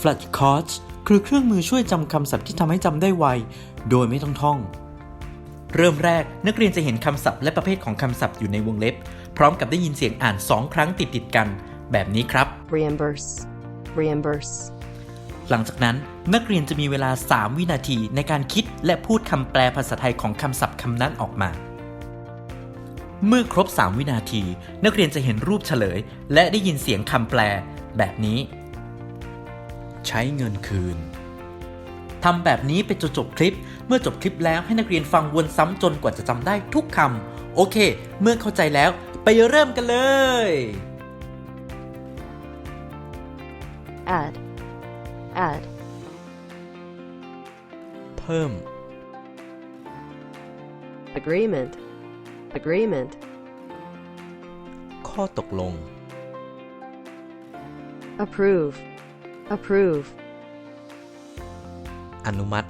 Flashcards คือเครื่องมือช่วยจำคำศัพท์ที่ทำให้จำได้ไว โดยไม่ต้องท่อง เริ่มแรกนักเรียนจะเห็นคำศัพท์และประเภทของคำศัพท์อยู่ในวงเล็บ พร้อมกับได้ยินเสียงอ่าน 2 ครั้งติดติดๆกัน แบบนี้ครับ reimburse, reimburse, หลังจากนั้นนักเรียนจะมีเวลา 3 วินาทีในการคิดและพูดคำแปลภาษาไทยของคำศัพท์คำนั้นออกมา เมื่อครบ 3 วินาที นักเรียนจะเห็นรูปเฉลย และได้ยินเสียงคำแปล แบบนี้ ใช้เงินคืนทำแบบนี้ไปจนจบคลิป เมื่อจบคลิปแล้วให้นักเรียนฟังวนซ้ำจนกว่าจะจำได้ทุกคำโอเค เมื่อเข้าใจแล้วไปเริ่มกันเลย add, add, เพิ่ม agreement, agreement, ข้อตกลง approve, approve, อนุมัติ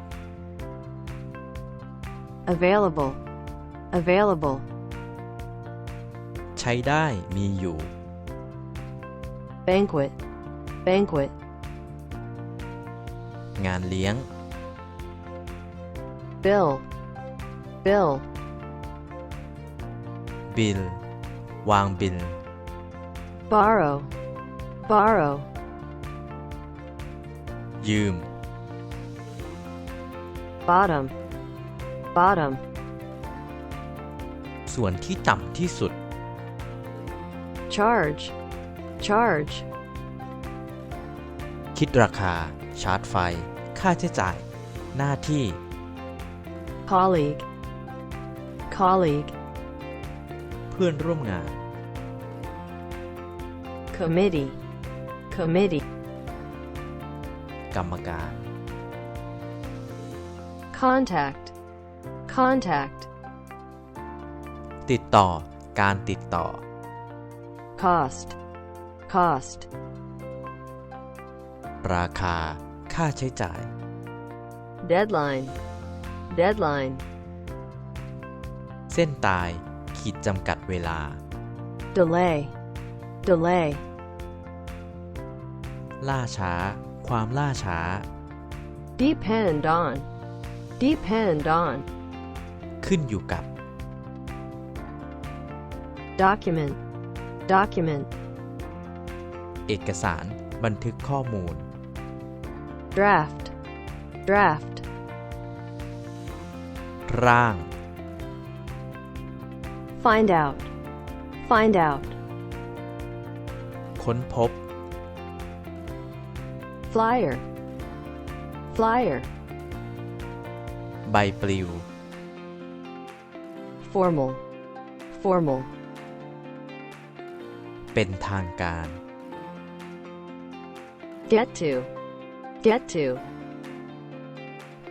available, available, ใช้ได้มีอยู่ banquet, banquet, งานเลี้ยง bill, bill, บิล วางบิล borrow, borrow, ยืม bottom, bottom, ส่วนที่ต่ำที่สุด charge, charge, คิดราคา ชาร์จไฟ ค่าใช้จ่าย หน้าที่ colleague, colleague, เพื่อนร่วมงาน committee, committee, กรรมการ contact, contact, ติดต่อ การติดต่อ cost, cost, ราคา ค่าใช้จ่าย deadline, deadline, เส้นตาย ขีดจำกัดเวลา delay, delay, ล่าช้า ความล่าช้า depend on, depend on, ขึ้นอยู่กับ document, document, เอกสารบันทึกข้อมูล draft, draft, ร่าง find out, find out, ค้นพบ flyer, flyer, ใบปลิว formal, formal, เป็นทางการ get to, get to,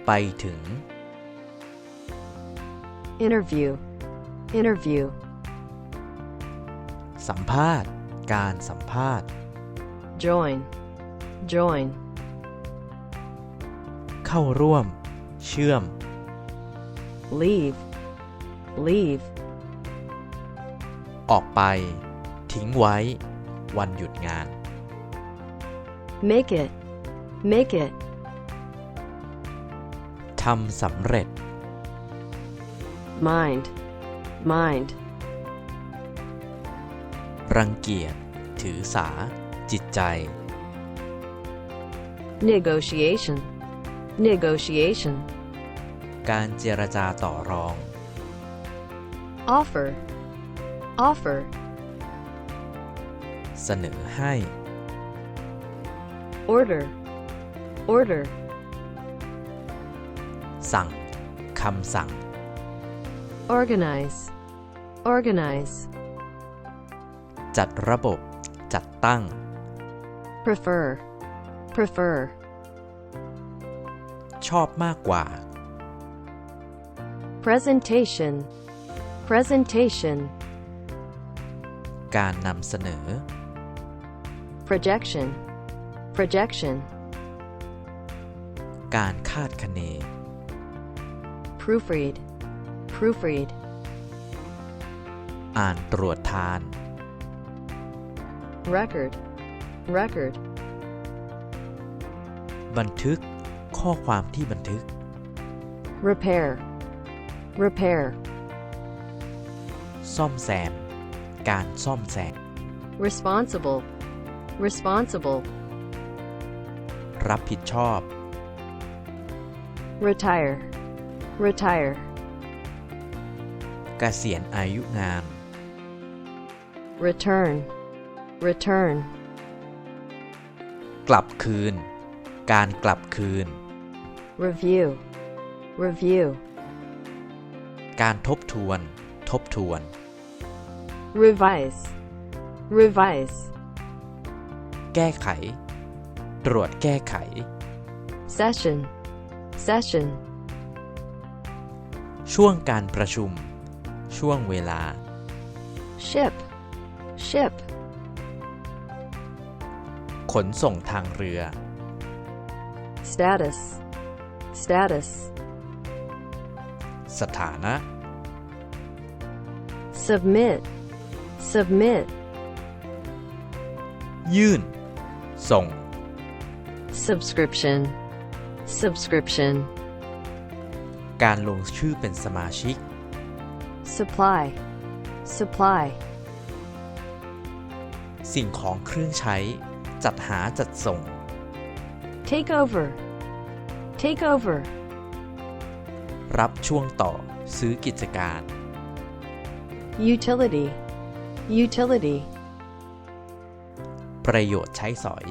ไปถึง interview, interview, สัมภาษณ์ การสัมภาษณ์ join, Join, เข้าร่วม เชื่อม leave, leave, ออกไป ทิ้งไว้ วันหยุดงาน make it, make it, ทำสำเร็จ mind, mind, รังเกียจ ถือสา จิตใจ negotiation, negotiation, การเจรจาต่อรอง offer, offer, เสนอให้ order, order, สั่ง คำสั่ง organize, organize, จัดระบบ จัดตั้ง prefer, prefer, ชอบมากกว่า presentation, presentation, การนำเสนอ projection, projection, การคาดคะเน proofread, proofread, อ่านตรวจทาน record, record, บันทึก ข้อความที่บันทึก repair, repair, ซ่อมแซม การซ่อมแซม responsible, responsible, รับผิดชอบ retire, retire, เกษียณอายุงาน return, return, กลับคืน การกลับคืน review, review, การทบทวน ทบทวน revise, revise, แก้ไข ตรวจแก้ไข session, session, ช่วงการประชุม ช่วงเวลา ship, ship, ขนส่งทางเรือ status, status, สถานะ submit, submit, ยื่น ส่ง subscription, subscription, การลงชื่อเป็นสมาชิก supply, supply, สิ่งของเครื่องใช้ จัดหาจัดส่ง take over, take over, รับช่วงต่อซื้อกิจการ utility, utility, ประโยชน์ใช้สอย